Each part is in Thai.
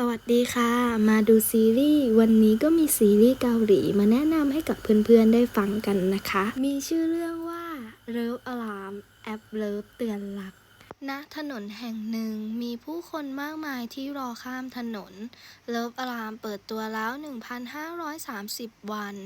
สวัสดีค่ะ มาดูซีรีส์ วันนี้ก็มีซีรีส์เกาหลีมาแนะนำให้กับเพื่อนๆได้ฟังกันนะคะ มีชื่อเรื่องว่าเลิฟอลามแอปเลิฟเตือนหลักณถนนแห่งหนึ่งมีผู้คนมากมายที่รอข้ามถนน เลิฟอลามเปิดตัวแล้ว 1,530 วัน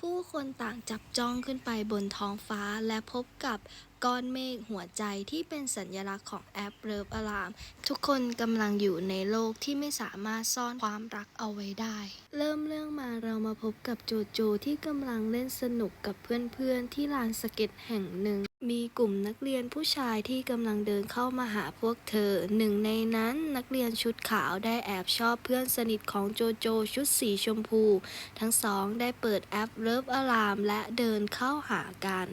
ผู้คนต่างจับจ้องขึ้นไปบนท้องฟ้าและพบกับก้อนเมฆหัวใจที่เป็นสัญลักษณ์ของแอปเลิฟอลาม ทุกคนกำลังอยู่ในโลกที่ไม่สามารถซ่อนความรักเอาไว้ได้ เริ่มเรื่องมาเรามาพบกับโจโจที่กำลังเล่นสนุกกับเพื่อนๆ ที่ลานสเก็ตแห่งหนึ่ง มีกลุ่มนักเรียนผู้ชายที่กำลังเดินเข้ามาหาพวกเธอ หนึ่งในนั้นนักเรียนชุดขาวได้แอบชอบเพื่อนสนิทของโจโจชุดสีชมพู ทั้งสองได้เปิดแอปเลิฟอลามและเดินเข้าหากัน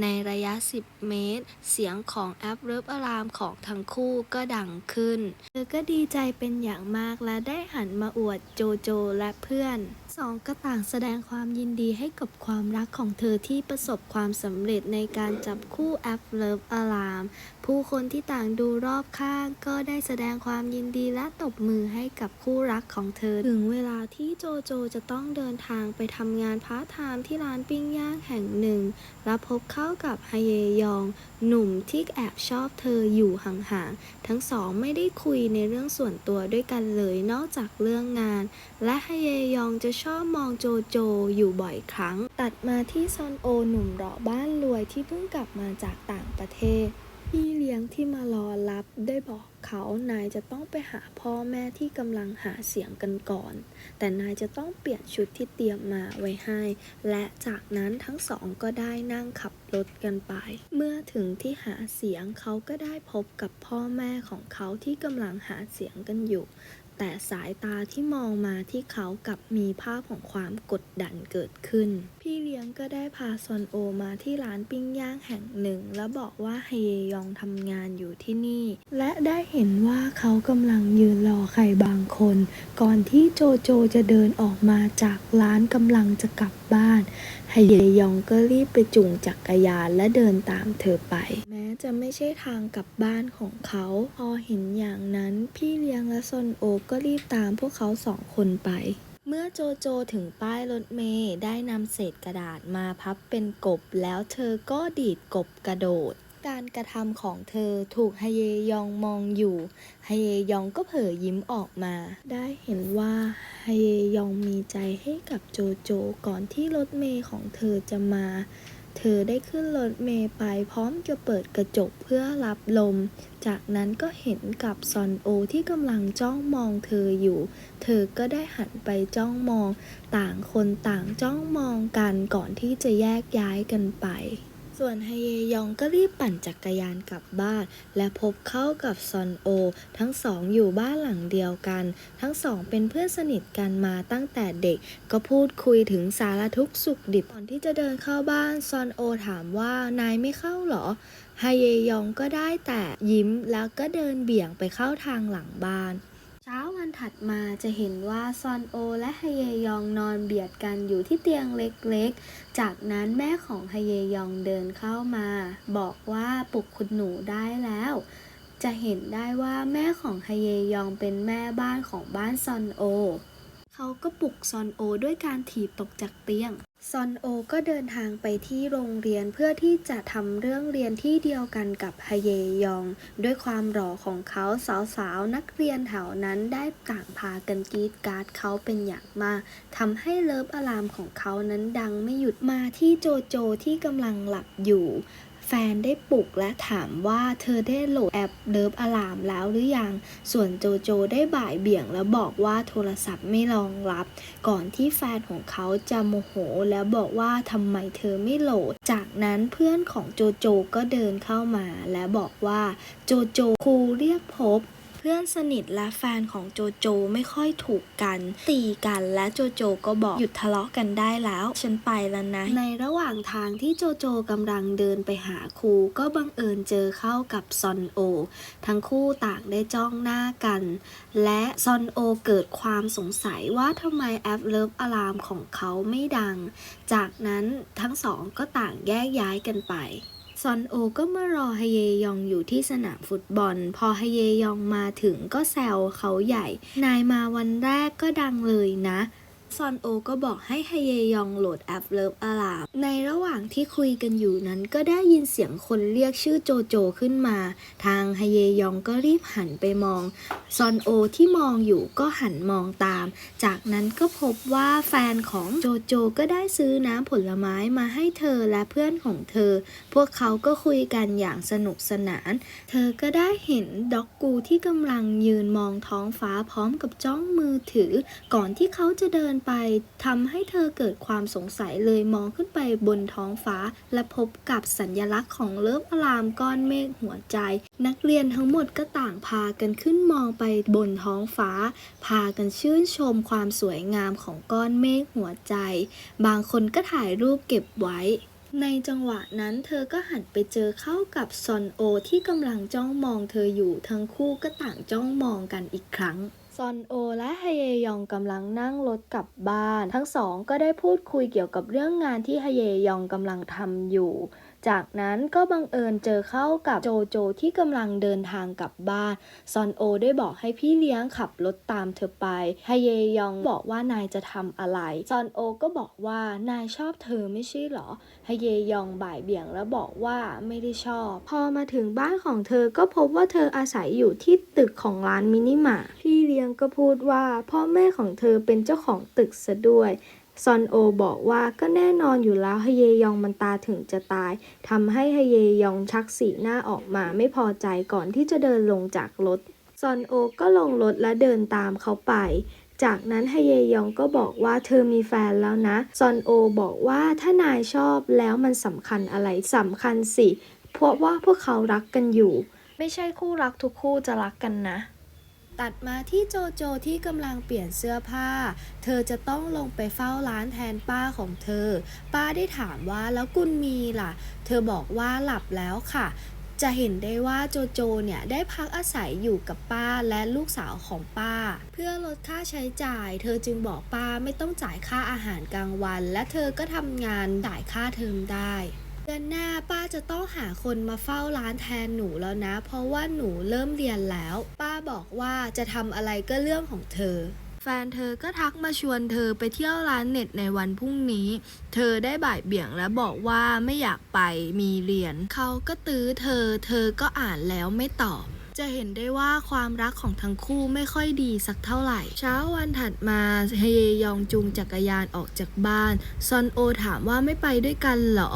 ในระยะ 10เมตร เสียงของแอปเลิฟอลามของทั้งคู่ก็ดังขึ้น เธอก็ดีใจเป็นอย่างมากและได้หันมาอวดโจโจและเพื่อน สองก็ต่างแสดงความยินดีให้กับความรักของเธอที่ประสบความสำเร็จในการจับคู่แอปเลิฟอาลามผู้คนที่ต่างดูรอบข้าง ก็ได้แสดงความยินดีและตบมือให้กับคู่รักของเธอ ถึงเวลาที่โจโจจะต้องเดินทางไปทำงานพาร์ทไทม์ที่ร้านปิ้งย่างแห่งหนึ่ง และพบเข้ากับฮเยยอง หนุ่มที่แอบชอบเธออยู่ห่างๆทั้งสองไม่ได้คุยในเรื่องส่วนตัวด้วยกันเลยนอกจากเรื่องงาน และฮเยยองจะชอบมองโจโจอยู่บ่อยครั้ง ตัดมาที่ซอนโอหนุ่มเหราะบ้านรวยที่เพิ่งกลับมาจากต่างประเทศ พี่เลี้ยงที่มารอรับได้บอกเขานายจะต้องไปหาพ่อแม่ที่กำลังหาเสียงกันก่อน แต่นายจะต้องเปลี่ยนชุดที่เตรียมมาไว้ให้ และจากนั้นทั้งสองก็ได้นั่งขับรถกันไป เมื่อถึงที่หาเสียงเขาก็ได้พบกับพ่อแม่ของเขาที่กำลังหาเสียงกันอยู่ แต่สายตาที่มองมาที่เขากับมีภาพของความกดดันเกิดขึ้น พี่เลี้ยงก็ได้พาซอนโอมาที่ร้านปิ้งย่างแห่งหนึ่ง แล้วบอกว่าเฮเยยองทำงานอยู่ที่นี่ และได้เห็นว่าเขากำลังยืนรอใครบางคน ก่อนที่โจโจจะเดินออกมาจากร้านกำลังจะกลับบ้านฮเยยองก็รีบไปจุงจักรยานและเดินตามเธอไป แม้จะไม่ใช่ทางกลับบ้านของเขา พอเห็นอย่างนั้นพี่เลี้ยงและซอนโอก็รีบตามพวกเขาสองคนไป เมื่อโจโจถึงป้ายรถเมย์ได้นำเศษกระดาษมาพับเป็นกบ แล้วเธอก็ดีดกบกระโดด การกระทำของเธอถูกฮเยยองมองอยู่ฮเยยองก็เผยยิ้มออกมา ได้เห็นว่าฮเยยองมีใจให้กับโจโจก่อนที่รถเมย์ของเธอจะมา เธอได้ขึ้นรถเมย์ไปพร้อมจะเปิดกระจกเพื่อรับลม จากนั้นก็เห็นกับซอนโอที่กำลังจ้องมองเธออยู่ เธอก็ได้หันไปจ้องมอง ต่างคนต่างจ้องมองกันก่อนที่จะแยกย้ายกันไป ส่วนไฮเยยองก็รีบปั่นจักรยานกลับบ้าน และพบเข้ากับซอนโอ ทั้งสองอยู่บ้านหลังเดียวกัน ทั้งสองเป็นเพื่อนสนิทกันมาตั้งแต่เด็ก ก็พูดคุยถึงสารทุกสุขดิบก่อนที่จะเดินเข้าบ้านซอนโอถามว่านายไม่เข้าหรอไฮเยยองก็ได้แต่ยิ้มแล้วก็เดินเบี่ยงไปเข้าทางหลังบ้าน ช้าวันถัดมาจะเห็นว่าซอนโอและฮเยยองนอนเบียดกันอยู่ที่เตียงเล็กๆ จากนั้นแม่ของฮเยยองเดินเข้ามา บอกว่าปลุกคุณหนูได้แล้ว จะเห็นได้ว่าแม่ของฮเยยองเป็นแม่บ้านของบ้านซอนโอ เขาก็ปลุกซอนโอด้วยการถีบตกจากเตียง ซอนโอก็เดินทางไปที่โรงเรียนเพื่อที่จะทำเรื่องเรียนที่เดียวกันกับฮเยยอง ด้วยความหล่อของเขาสาวๆ นักเรียนแถวนั้นได้ต่างพากันกรีดการ์ดเขาเป็นอย่างมากทำให้เลิฟอะลามของเขานั้นดังไม่หยุดมาที่โจโจที่กำลังหลับอยู่ แฟนได้ปลุกและถามว่าเธอได้โหลดแอปเลิฟอะลามแล้วหรือยัง ส่วนโจโจได้บ่ายเบี่ยงแล้วบอกว่าโทรศัพท์ไม่รองรับ ก่อนที่แฟนของเขาจะโมโห แล้วบอกว่าทำไมเธอไม่โหลด จากนั้นเพื่อนของโจโจก็เดินเข้ามา และบอกว่าโจโจครูเรียกพบ เพื่อนสนิทและแฟนของโจโจไม่ค่อยถูกกัน ตีกันและโจโจก็บอกหยุดทะเลาะกันได้แล้ว ฉันไปแล้วนะ ในระหว่างทางที่โจโจกำลังเดินไปหาครูก็บังเอิญเจอเข้ากับซอนโอ ทั้งคู่ต่างได้จ้องหน้ากัน และซอนโอเกิดความสงสัยว่าทำไมแอปเลิฟอลามของเขาไม่ดัง จากนั้นทั้งสองก็ต่างแยกย้ายกันไป ซอนโอก็มารอฮเยยองอยู่ที่สนามฟุตบอล พอฮเยยองมาถึงก็แซวเขาใหญ่ นายมาวันแรกก็ดังเลยนะ ซอนโอก็บอกให้ไฮเยยองโหลดแอปเลิฟอลามในระหว่างที่คุยกันอยู่นั้นก็ได้ยินเสียงคนเรียกชื่อโจโจขึ้นมา ทางไฮเยยองก็รีบหันไปมอง ซอนโอที่มองอยู่ก็หันมองตาม จากนั้นก็พบว่าแฟนของโจโจก็ได้ซื้อน้ำผลไม้มาให้เธอและเพื่อนของเธอ พวกเขาก็คุยกันอย่างสนุกสนาน เธอก็ได้เห็นด็อกกูที่กำลังยืนมองท้องฟ้าพร้อมกับจ้องมือถือ ก่อนที่เขาจะเดินไปทำให้เธอเกิดความสงสัยเลยมองขึ้นไปบนท้องฟ้า และพบกับสัญลักษณ์ของเลิฟอลามก้อนเมฆหัวใจ นักเรียนทั้งหมดก็ต่างพากันขึ้นมองไปบนท้องฟ้า พากันชื่นชมความสวยงามของก้อนเมฆหัวใจ บางคนก็ถ่ายรูปเก็บไว้ในจังหวะนั้นเธอก็หันไปเจอเข้ากับซอนโอที่กำลังจ้องมองเธออยู่ทั้งคู่ก็ต่างจ้องมองกันอีกครั้ง อนโอและฮเยยองกำลังนั่งรถกลับบ้าน ทั้งสองก็ได้พูดคุยเกี่ยวกับเรื่องงานที่ฮเยยองกำลังทำอยู่ จากนั้นก็บังเอิญเจอเข้ากับโจโจที่กำลังเดินทางกลับบ้าน ซอนโอได้บอกให้พี่เลี้ยงขับรถตามเธอไปฮเยยองบอกว่านายจะทำอะไร ซอนโอก็บอกว่านายชอบเธอไม่ใช่เหรอฮเยยองบ่ายเบี่ยงแล้วบอกว่าไม่ได้ชอบ พอมาถึงบ้านของเธอก็พบว่าเธออาศัยอยู่ที่ตึกของร้านมินิมาร์พี่เลี้ยงก็พูดว่าพ่อแม่ของเธอเป็นเจ้าของตึกซะด้วย ซอนโอบอกว่าก็แน่นอนอยู่แล้วฮเยยองมันตาถึงจะตายทำให้ฮเยยองชักสีหน้าออกมาไม่พอใจก่อนที่จะเดินลงจากรถซอนโอก็ลงรถและเดินตามเขาไป จากนั้นฮเยยองก็บอกว่าเธอมีแฟนแล้วนะ ซอนโอบอกว่าถ้านายชอบแล้วมันสำคัญอะไรสำคัญสิ เพราะว่าพวกเขารักกันอยู่ ไม่ใช่คู่รักทุกคู่จะรักกันนะ ตัดมาที่โจโจที่กำลังเปลี่ยนเสื้อผ้า เธอจะต้องลงไปเฝ้าร้านแทนป้าของเธอ ป้าได้ถามว่าแล้วกุนมีล่ะ เธอบอกว่าหลับแล้วค่ะจะเห็นได้ว่าโจโจเนี่ยได้พักอาศัยอยู่กับป้าและลูกสาวของป้า เพื่อลดค่าใช้จ่าย เธอจึงบอกป้าไม่ต้องจ่ายค่าอาหารกลางวัน และเธอก็ทำงานจ่ายค่าเทอมได้ เดือนหน้าป้าจะต้องหาคนมาเฝ้าร้านแทนหนูแล้วนะ เพราะว่าหนูเริ่มเรียนแล้ว ป้าบอกว่าจะทำอะไรก็เรื่องของเธอ แฟนเธอก็ทักมาชวนเธอไปเที่ยวร้านเน็ตในวันพรุ่งนี้ เธอได้บ่ายเบี่ยงและบอกว่าไม่อยากไปมีเรียน เขาก็ตื้อเธอ เธอก็อ่านแล้วไม่ตอบจะเห็นได้ว่าความรักของทั้งคู่ไม่ค่อยดีสักเท่าไหร่ เช้าวันถัดมาเฮยยองจูงจักรยานออกจากบ้าน ซอนโอถามว่าไม่ไปด้วยกันเหรอ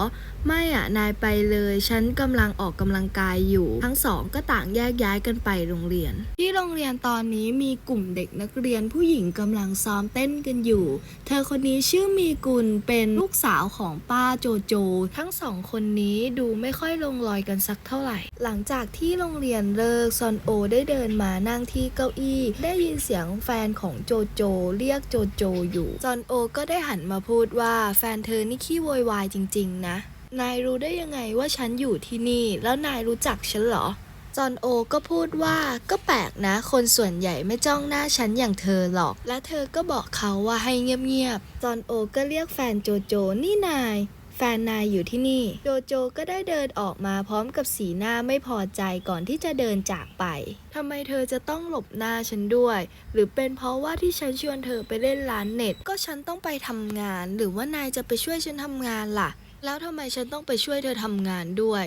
ไม่อะนายไปเลย ฉันกำลังออกกำลังกายอยู่ ทั้งสองก็ต่างแยกย้ายกันไปโรงเรียน ที่โรงเรียนตอนนี้มีกลุ่มเด็กนักเรียนผู้หญิงกำลังซ้อมเต้นกันอยู่ เธอคนนี้ชื่อมีกุลเป็นลูกสาวของป้าโจโจ ทั้งสองคนนี้ดูไม่ค่อยลงรอยกันสักเท่าไหร่ หลังจากที่โรงเรียนเลิกซอนโอได้เดินมานั่งที่เก้าอี้ ได้ยินเสียงแฟนของโจโจ เรียกโจโจอยู่ซอนโอก็ได้หันมาพูดว่าแฟนเธอนี่ขี้โวยวายจริง ๆ นะ นายรู้ได้ยังไงว่าฉันอยู่ที่นี่ แล้วนายรู้จักฉันเหรอ จอนโอก็พูดว่าก็แปลกนะ คนส่วนใหญ่ไม่จ้องหน้าฉันอย่างเธอหรอก และเธอก็บอกเขาว่าให้เงียบๆ จอนโอก็เรียกแฟนโจโจนี่นายแฟนนายอยู่ที่นี่ โจโจก็ได้เดินออกมาพร้อมกับสีหน้าไม่พอใจก่อนที่จะเดินจากไป ทำไมเธอจะต้องหลบหน้าฉันด้วย หรือเป็นเพราะว่าที่ฉันชวนเธอไปเล่นร้านเน็ต ก็ฉันต้องไปทำงาน หรือว่านายจะไปช่วยฉันทำงานล่ะ แล้วทำไมฉันต้องไปช่วยเธอทำงานด้วย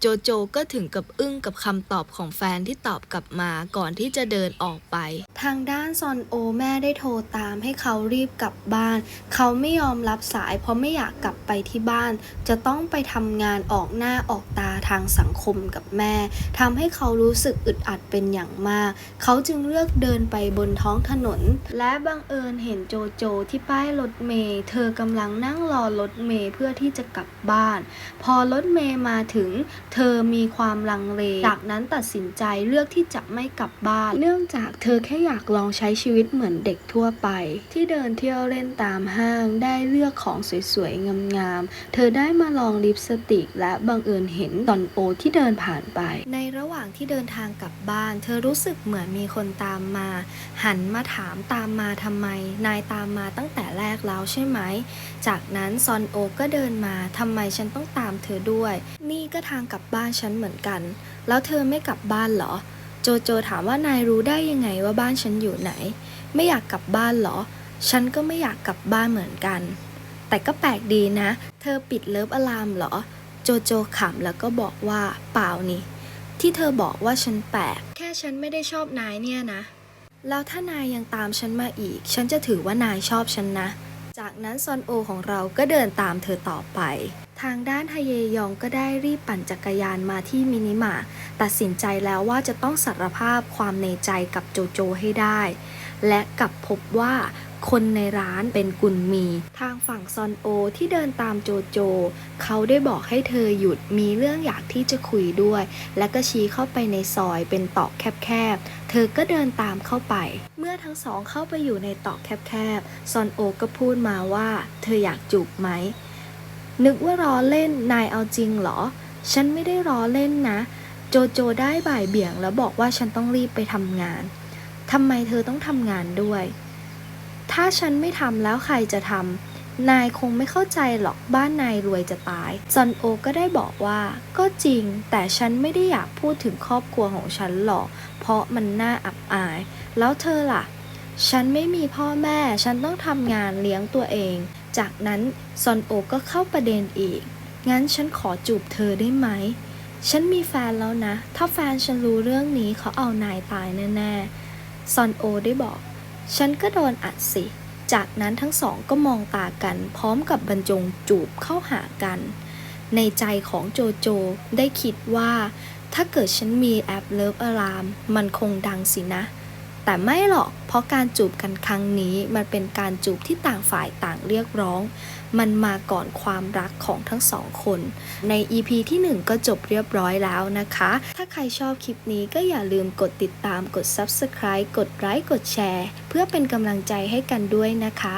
โจโจก็ถึงกับอึ้งกับคำตอบของแฟนที่ตอบกลับมาก่อนที่จะเดินออกไป ทางด้านซอนโอแม่ได้โทรตามให้เขารีบกลับบ้าน เขาไม่ยอมรับสายเพราะไม่อยากกลับไปที่บ้าน จะต้องไปทำงานออกหน้าออกตาทางสังคมกับแม่ทำให้เขารู้สึกอึดอัดเป็นอย่างมาก เขาจึงเลือกเดินไปบนท้องถนน และบังเอิญเห็นโจโจที่ป้ายรถเมล์เธอกำลังนั่งรอรถเมล์เพื่อที่จะกลับบ้าน พอรถเมล์มาถึงเธอมีความลังเล จากนั้นตัดสินใจเลือกที่จะไม่กลับบ้าน เนื่องจากเธอแค่อยากลองใช้ชีวิตเหมือนเด็กทั่วไป ที่เดินเที่ยวเล่นตามห้าง ได้เลือกของสวยๆ งามๆ เธอได้มาลองลิปสติก และบังเอิญเห็นตอนโอที่เดินผ่านไป ในระหว่างที่เดินทางกลับบ้าน เธอรู้สึกเหมือนมีคนตามมา หันมาถามตามมาทำไม นายตามมาตั้งแต่แรกแล้วใช่ไหม จากนั้นซอนโอก็เดินมาทำไมฉันต้องตามเธอด้วย นี่ก็ทางกลับบ้านฉันเหมือนกัน แล้วเธอไม่กลับบ้านเหรอ โจโจถามว่านายรู้ได้ยังไงว่าบ้านฉันอยู่ไหน ไม่อยากกลับบ้านเหรอ ฉันก็ไม่อยากกลับบ้านเหมือนกัน แต่ก็แปลกดีนะ เธอปิดเลิฟอะลามเหรอ โจโจขำแล้วก็บอกว่าเปล่านี่ ที่เธอบอกว่าฉันแปลก แค่ฉันไม่ได้ชอบนายเนี่ยนะ แล้วถ้านายยังตามฉันมาอีก ฉันจะถือว่านายชอบฉันนะ จากนั้นซอนโอของเราก็เดินตามเธอต่อไป ทางด้านฮเยยองก็ได้รีบปั่นจักรยานมาที่มินิมาตัดสินใจแล้วว่าจะต้องสารภาพความในใจกับโจโจให้ได้ และกลับพบว่าคนในร้านเป็นกุนมี ทางฝั่งซอนโอที่เดินตามโจโจ เขาได้บอกให้เธอหยุดมีเรื่องอยากที่จะคุยด้วย และก็ชี้เข้าไปในซอยเป็นตอกแคบๆ เธอก็เดินตามเข้าไป เมื่อทั้งสองเข้าไปอยู่ในตอกแคบๆ ซอนโอก็พูดมาว่า เธออยากจูบไหม นึกว่าล้อเล่นนายเอาจริงเหรอ ฉันไม่ได้ล้อเล่นนะ โจโจได้บ่ายเบี่ยงแล้วบอกว่าฉันต้องรีบไปทำงานทำไมเธอต้องทำงานด้วย ถ้าฉันไม่ทำแล้วใครจะทำนายคงไม่เข้าใจหรอกบ้านนายรวยจะตายซอนโอก็ได้บอกว่า ก็จริง แต่ฉันไม่ได้อยากพูดถึงครอบครัวของฉันหรอก เพราะมันน่าอับอาย แล้วเธอล่ะ ฉันไม่มีพ่อแม่ ฉันต้องทำงานเลี้ยงตัวเอง จากนั้นซอนโอก็เข้าประเด็นอีก งั้นฉันขอจูบเธอได้ไหม ฉันมีแฟนแล้วนะ ถ้าแฟนฉันรู้เรื่องนี้เขาเอานายตายแน่ๆ ซอนโอได้บอก ฉันก็โดนอัดสิ จากนั้นทั้งสองก็มองตากัน พร้อมกับบรรจงจูบเข้าหากัน ในใจของโจโจได้คิดว่า ถ้าเกิดฉันมีแอปเลิฟอาราม มันคงดังสินะ แต่ไม่หรอก เพราะการจูบกันครั้งนี้มันเป็นการจูบที่ต่างฝ่ายต่างเรียกร้อง มันมาก่อนความรักของทั้งสองคน ใน EP ที่ 1 ก็จบเรียบร้อยแล้วนะคะ ถ้าใครชอบคลิปนี้ก็อย่าลืมกดติดตาม กด Subscribe กดไลค์ กดแชร์ เพื่อเป็นกำลังใจให้กันด้วยนะคะ